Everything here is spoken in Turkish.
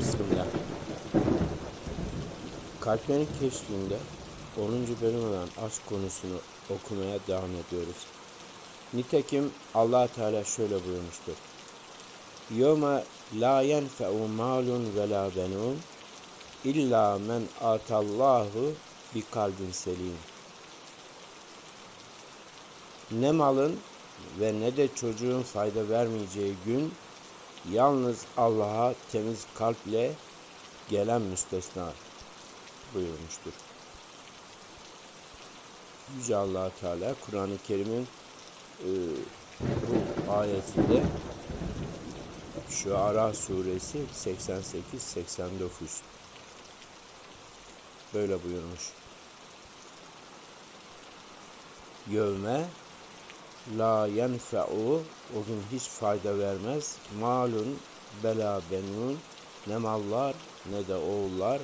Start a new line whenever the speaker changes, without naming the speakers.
Bismillah. Kalplerin keşfinde 10. bölüm olan aşk konusunu okumaya devam ediyoruz. Nitekim Allah Teala şöyle buyurmuştur. Yoma la yenfe'u malun ve la benun illa men atallahu bi kalbin selim. Ne malın ve ne de çocuğun fayda vermeyeceği gün yalnız Allah'a temiz kalple gelen müstesna buyurmuştur. Yüce allah Teala Kur'an-ı Kerim'in e, bu ayetinde şu Ara suresi 88-89 böyle buyurmuş. Yövme la yenfe'u o gün hiç fayda vermez. Malun bela benun ne mallar ne de oğullar